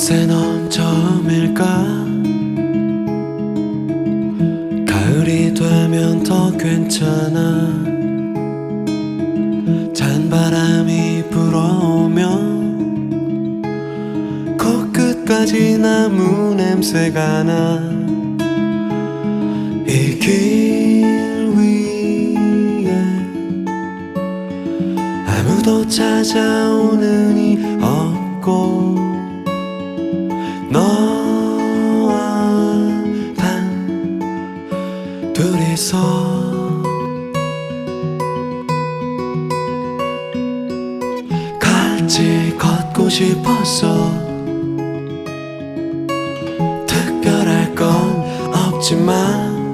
어느새 넌 처음일까? 가을이 되면 더 괜찮아. 찬바람이 불어오면 코끝까지 나무 냄새가 나이길 위에 아무도 찾아오는 둘이서 같이 걷고 싶었어 특별할 건 없지만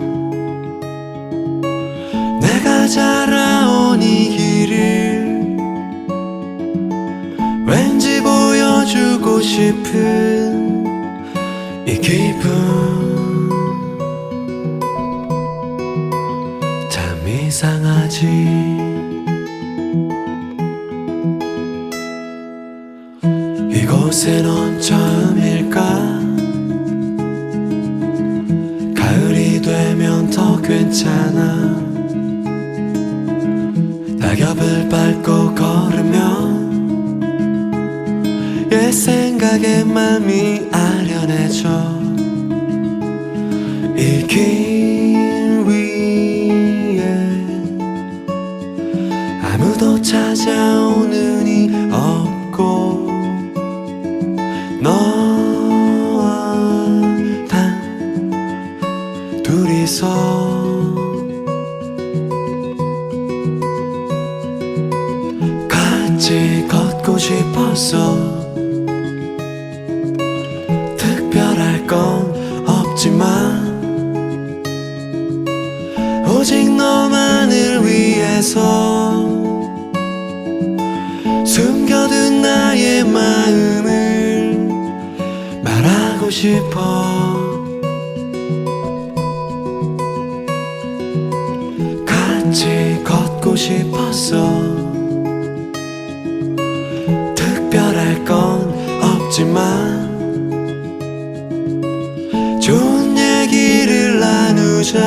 내가 자라온 이 길을 왠지 보여주고 싶은 이 기분 이상하지. 이곳에 넌 처음일까? 가을이 되면 더 괜찮아. 낙엽을 밟고 걸으면 옛 생각에 맘이 아련해져. 이길 찾아오는 이 없고 너와 단 둘이서 같이 걷고 싶었어 특별할 건 없지만 오직 너만을 위해서 나의 마음을 말하고 싶어. 같이 걷고 싶었어. 특별할 건 없지만 좋은 얘기를 나누자.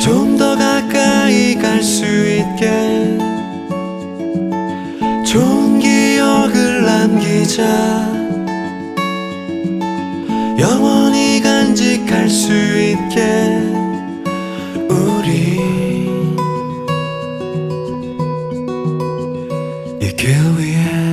좀 더 가까이 갈 수 있게 남기자. 영원히 간직할 수 있게 우리 이 길 위에